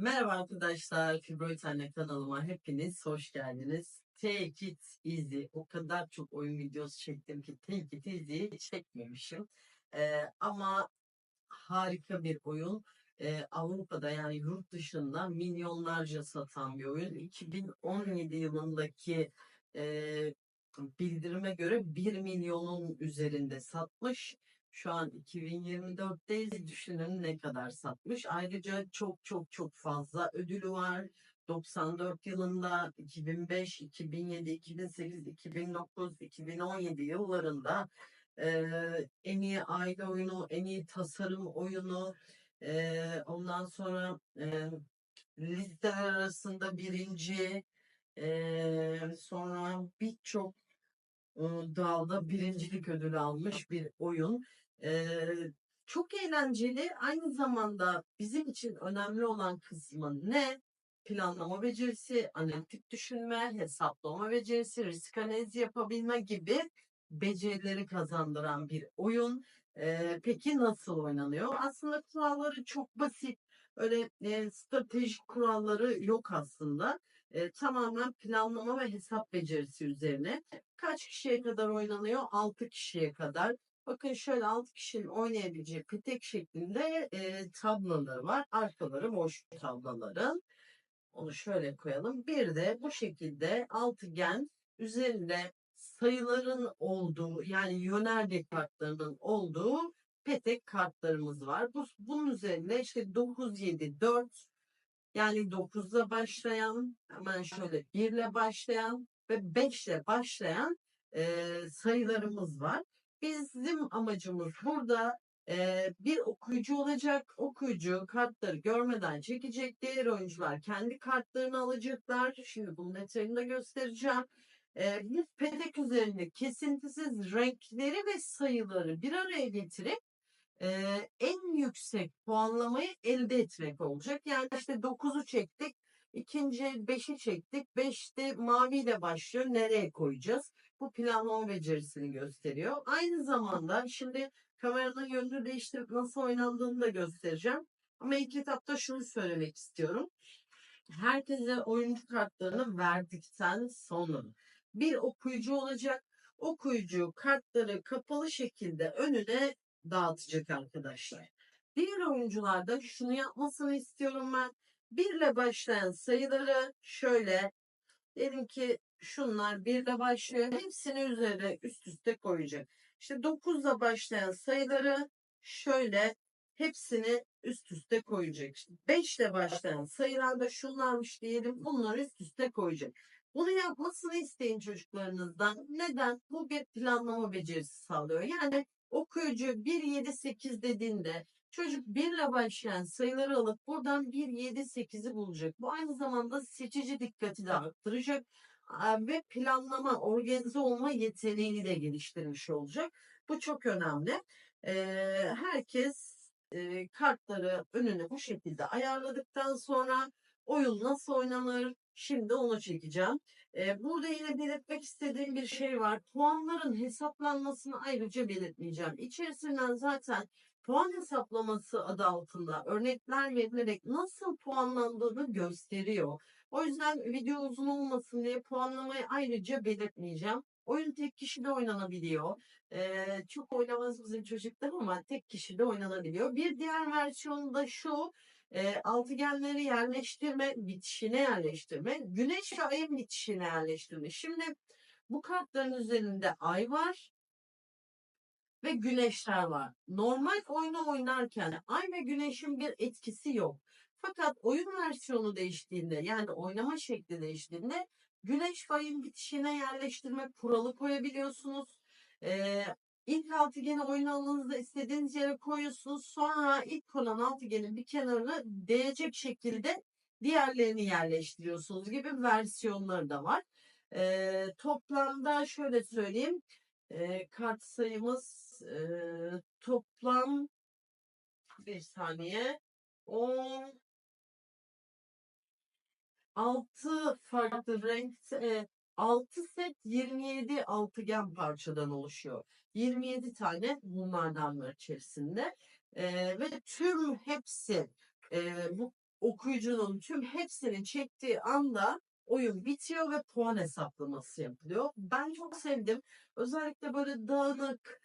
Merhaba arkadaşlar, Fibroid kanalıma hepiniz hoş geldiniz. Take it easy. O kadar çok oyun videosu çektim ki Take it easy çekmemişim. Ee, ama harika bir oyun. Ee, Avrupa'da yani yurt dışında milyonlarca satan bir oyun. 2017 yılındaki e, bildirime göre 1 milyonun üzerinde satmış. Şu an 2024'teyiz. Düşünün ne kadar satmış. Ayrıca çok çok çok fazla ödülü var. 94 yılında, 2005, 2007, 2008, 2009, 2017 yıllarında eee, en iyi aile oyunu, en iyi tasarım oyunu, eee, ondan sonra eee listeler arasında birinci, eee, sonra birçok dalda birincilik ödülü almış bir oyun. Eee, çok eğlenceli. Aynı zamanda bizim için önemli olan kısmı ne? Planlama becerisi, analitik düşünme, hesaplama becerisi, risk analizi yapabilme gibi becerileri kazandıran bir oyun. Eee, peki nasıl oynanıyor? Aslında kuralları çok basit. Öyle e, stratejik kuralları yok aslında. E, tamamen planlama ve hesap becerisi üzerine. Kaç kişiye kadar oynanıyor? 6 kişiye kadar. Bakın şöyle 6 kişinin oynayabileceği petek şeklinde e, tabloları var. Arkaları boş tabloların. Onu şöyle koyalım. Bir de bu şekilde altıgen üzerinde sayıların olduğu yani yönerge kartlarının olduğu petek kartlarımız var. Bu, bunun üzerinde işte 9, 7, 4 yani 9'la başlayan hemen şöyle 1 ile başlayan ve 5 ile başlayan e, sayılarımız var. Bizim amacımız burada e, bir okuyucu olacak. Okuyucu kartları görmeden çekecek. Diğer oyuncular kendi kartlarını alacaklar. Şimdi bunun detayını da göstereceğim. E, biz pedek üzerinde kesintisiz renkleri ve sayıları bir araya getirip e, en yüksek puanlamayı elde etmek olacak. Yani işte 9'u çektik. ikinci 5'i çektik. 5'te maviyle başlıyor. Nereye koyacağız? Bu planlama becerisini gösteriyor. Aynı zamanda şimdi kameranın yönünü değiştirip nasıl oynandığını da göstereceğim. Ama ilk etapta şunu söylemek istiyorum. Herkese oyuncu kartlarını verdikten sonra bir okuyucu olacak. Okuyucu kartları kapalı şekilde önüne dağıtacak arkadaşlar. Diğer oyuncularda şunu yapmasını istiyorum ben. Birle başlayan sayıları şöyle diyelim ki şunlar birle başlıyor. Hepsini üzerine üst üste koyacak. İşte 9'la başlayan sayıları şöyle hepsini üst üste koyacak. İşte 5 ile başlayan sayılarda şunlarmış diyelim bunları üst üste koyacak. Bunu yapmasını isteyin çocuklarınızdan. Neden? Bu bir planlama becerisi sağlıyor. Yani okuyucu 1, 7, 8 dediğinde çocuk 1 ile başlayan sayıları alıp buradan 1, 7, 8'i bulacak. Bu aynı zamanda seçici dikkati de arttıracak ve planlama, organize olma yeteneğini de geliştirmiş olacak. Bu çok önemli. Herkes kartları önüne bu şekilde ayarladıktan sonra oyun nasıl oynanır? Şimdi onu çekeceğim. Burada yine belirtmek istediğim bir şey var. Puanların hesaplanmasını ayrıca belirtmeyeceğim. İçerisinden zaten puan hesaplaması adı altında örnekler verilerek nasıl puanlandığını gösteriyor. O yüzden video uzun olmasın diye puanlamayı ayrıca belirtmeyeceğim. Oyun tek kişide oynanabiliyor. Ee, çok oynamaz bizim çocuklar ama tek kişide oynanabiliyor. Bir diğer versiyonu da şu. E, altıgenleri yerleştirme, bitişine yerleştirme, güneş ve ayın bitişine yerleştirme. Şimdi bu kartların üzerinde ay var ve güneşler var. Normal oyunu oynarken ay ve güneşin bir etkisi yok. Fakat oyun versiyonu değiştiğinde yani oynama şekli değiştiğinde güneş ve ayın bitişine yerleştirme kuralı koyabiliyorsunuz. Ee, İlk altıgeni oyun alanınızda istediğiniz yere koyuyorsunuz. Sonra ilk konan altıgenin bir kenarını değecek şekilde diğerlerini yerleştiriyorsunuz gibi versiyonları da var. Ee, toplamda şöyle söyleyeyim. E, kart sayımız e, toplam bir saniye 10 6 farklı renk e, 6 set 27 altıgen parçadan oluşuyor. 27 tane bunlardan var içerisinde. E, ve tüm hepsi e, bu okuyucunun tüm hepsini çektiği anda oyun bitiyor ve puan hesaplaması yapılıyor. Ben çok sevdim. Özellikle böyle dağınık,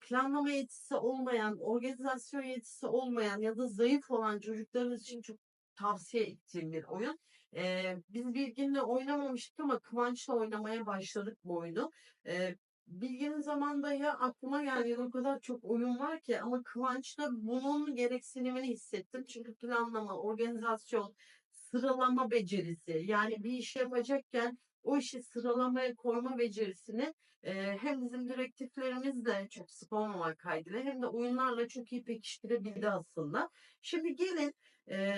planlama yetisi olmayan, organizasyon yetisi olmayan ya da zayıf olan çocuklarınız için çok tavsiye ettiğim bir oyun. E, biz Bilgin'le oynamamıştık ama Kıvanç'la oynamaya başladık bu oyunu. E, Bilgin'in zamanında ya aklıma geldi o kadar çok oyun var ki ama Kıvanç'ta bunun gereksinimini hissettim. Çünkü planlama, organizasyon, sıralama becerisi yani bir iş yapacakken o işi sıralamaya koyma becerisini e, hem bizim direktiflerimizle çok sık olmamak kaydıyla hem de oyunlarla çok iyi pekiştirebildi aslında. Şimdi gelin e,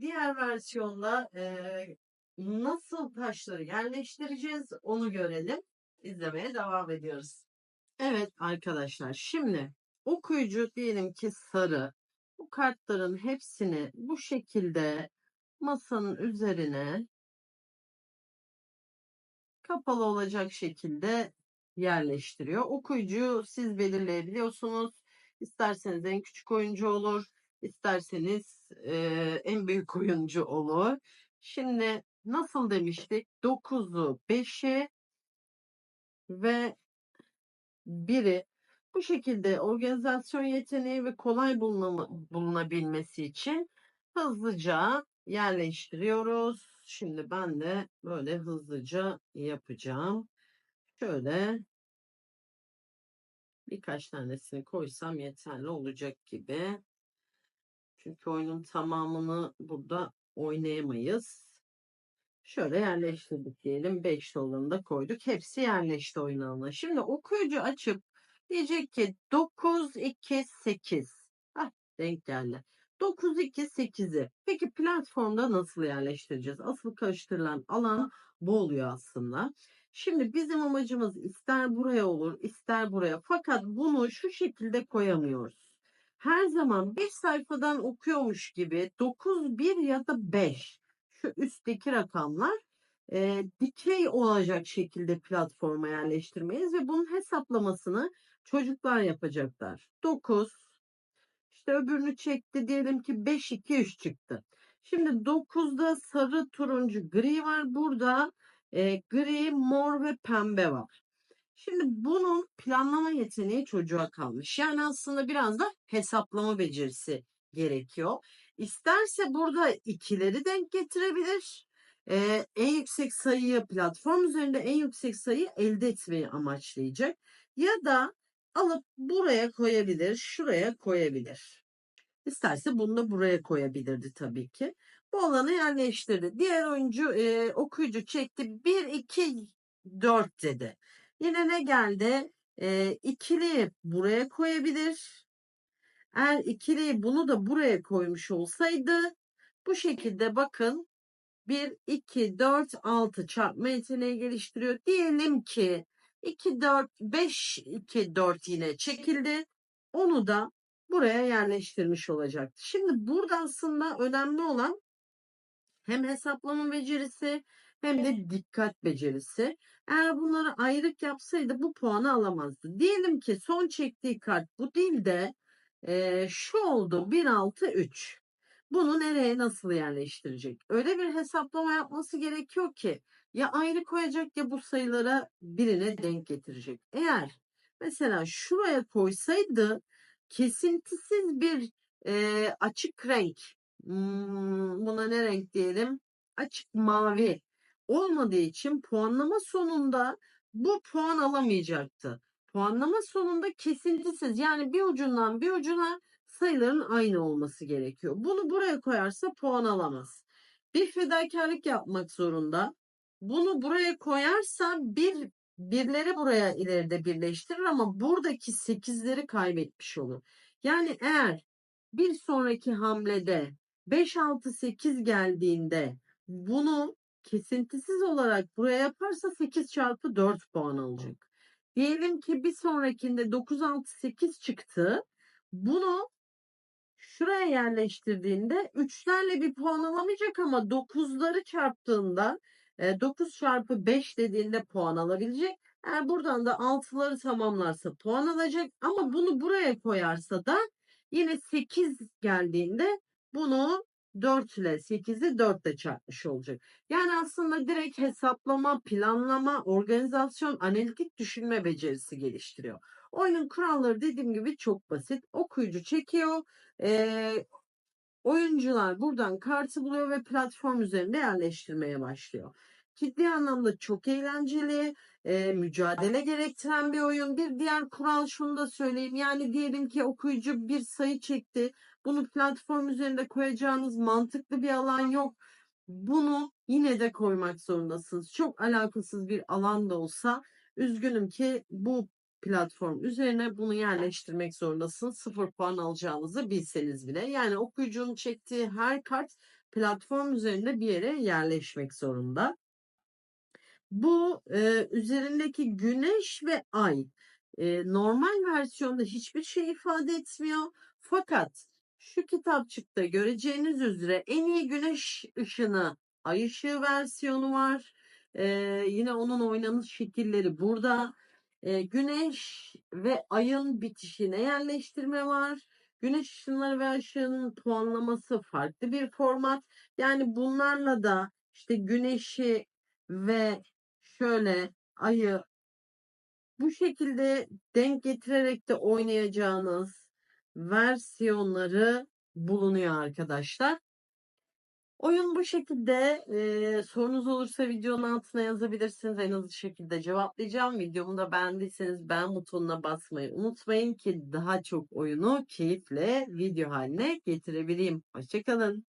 diğer versiyonda e, nasıl taşları yerleştireceğiz onu görelim. İzlemeye devam ediyoruz. Evet arkadaşlar şimdi okuyucu diyelim ki sarı. Bu kartların hepsini bu şekilde masanın üzerine kapalı olacak şekilde yerleştiriyor. Okuyucuyu siz belirleyebiliyorsunuz. İsterseniz en küçük oyuncu olur, isterseniz e, en büyük oyuncu olur. Şimdi nasıl demiştik? 9'u, 5'i ve 1'i bu şekilde organizasyon yeteneği ve kolay bulunabilmesi için hızlıca yerleştiriyoruz. Şimdi ben de böyle hızlıca yapacağım. Şöyle birkaç tanesini koysam yeterli olacak gibi. Çünkü oyunun tamamını burada oynayamayız. Şöyle yerleştirdik diyelim. 5 dolarını da koyduk. Hepsi yerleşti oyun alanına. Şimdi okuyucu açıp diyecek ki 9, 2, 8. Hah denk geldi. 9, 2, 8'i. Peki platformda nasıl yerleştireceğiz? Asıl karıştırılan alan bu oluyor aslında. Şimdi bizim amacımız ister buraya olur ister buraya. Fakat bunu şu şekilde koyamıyoruz. Her zaman bir sayfadan okuyormuş gibi 9, 1 ya da 5 şu üstteki rakamlar e, dikey olacak şekilde platforma yerleştirmeyiz ve bunun hesaplamasını çocuklar yapacaklar. 9 işte öbürünü çekti diyelim ki 5 2 3 çıktı. Şimdi 9'da sarı, turuncu, gri var. Burada e, gri, mor ve pembe var. Şimdi bunun planlama yeteneği çocuğa kalmış. Yani aslında biraz da hesaplama becerisi gerekiyor. İsterse burada ikileri denk getirebilir. Ee, en yüksek sayıyı platform üzerinde en yüksek sayıyı elde etmeyi amaçlayacak. Ya da alıp buraya koyabilir, şuraya koyabilir. İsterse bunu da buraya koyabilirdi tabii ki. Bu alanı yerleştirdi. Diğer oyuncu e, okuyucu çekti. 1, 2, 4 dedi. Yine ne geldi? E, ikili buraya koyabilir. Eğer ikiliyi bunu da buraya koymuş olsaydı bu şekilde bakın 1, 2, 4, 6 çarpma yeteneği geliştiriyor. Diyelim ki 2, 4, 5, 2, 4 yine çekildi. Onu da buraya yerleştirmiş olacaktı. Şimdi burada aslında önemli olan hem hesaplama becerisi hem de dikkat becerisi. Eğer bunları ayrık yapsaydı bu puanı alamazdı. Diyelim ki son çektiği kart bu değil de e, şu oldu 1, 6, 3. Bunu nereye nasıl yerleştirecek? Öyle bir hesaplama yapması gerekiyor ki ya ayrı koyacak ya bu sayılara birine denk getirecek. Eğer mesela şuraya koysaydı kesintisiz bir e, açık renk hmm, buna ne renk diyelim açık mavi olmadığı için puanlama sonunda bu puan alamayacaktı. Puanlama sonunda kesintisiz yani bir ucundan bir ucuna sayıların aynı olması gerekiyor. Bunu buraya koyarsa puan alamaz. Bir fedakarlık yapmak zorunda. Bunu buraya koyarsa bir birleri buraya ileride birleştirir ama buradaki sekizleri kaybetmiş olur. Yani eğer bir sonraki hamlede 5, 6, 8 geldiğinde bunu kesintisiz olarak buraya yaparsa 8 çarpı 4 puan alacak. Diyelim ki bir sonrakinde 9, 6, 8 çıktı. Bunu şuraya yerleştirdiğinde 3'lerle bir puan alamayacak ama 9'ları çarptığında 9 çarpı 5 dediğinde puan alabilecek. Eğer buradan da 6'ları tamamlarsa puan alacak. Ama bunu buraya koyarsa da yine 8 geldiğinde bunu 4 ile 8'i 4 ile çarpmış olacak. Yani aslında direkt hesaplama, planlama, organizasyon, analitik düşünme becerisi geliştiriyor. Oyunun kuralları dediğim gibi çok basit. Okuyucu çekiyor. Ee, oyuncular buradan kartı buluyor ve platform üzerinde yerleştirmeye başlıyor. Ciddi anlamda çok eğlenceli, e, mücadele gerektiren bir oyun. Bir diğer kural şunu da söyleyeyim. Yani diyelim ki okuyucu bir sayı çekti. Bunu platform üzerinde koyacağınız mantıklı bir alan yok. Bunu yine de koymak zorundasınız. Çok alakasız bir alan da olsa üzgünüm ki bu platform üzerine bunu yerleştirmek zorundasınız. Sıfır puan alacağınızı bilseniz bile. Yani okuyucunun çektiği her kart platform üzerinde bir yere yerleşmek zorunda. Bu e, üzerindeki güneş ve ay e, normal versiyonda hiçbir şey ifade etmiyor. Fakat şu kitapçıkta göreceğiniz üzere en iyi güneş ışını ay ışığı versiyonu var. E, yine onun oynanış şekilleri burada. Güneş ve ayın bitişine yerleştirme var. Güneş ışınları ve ışığının puanlaması farklı bir format. Yani bunlarla da işte güneşi ve şöyle ayı bu şekilde denk getirerek de oynayacağınız versiyonları bulunuyor arkadaşlar. Oyun bu şekilde. Ee, sorunuz olursa videonun altına yazabilirsiniz. En hızlı şekilde cevaplayacağım. Videomu da beğendiyseniz beğen butonuna basmayı unutmayın ki daha çok oyunu keyifle video haline getirebileyim. Hoşçakalın.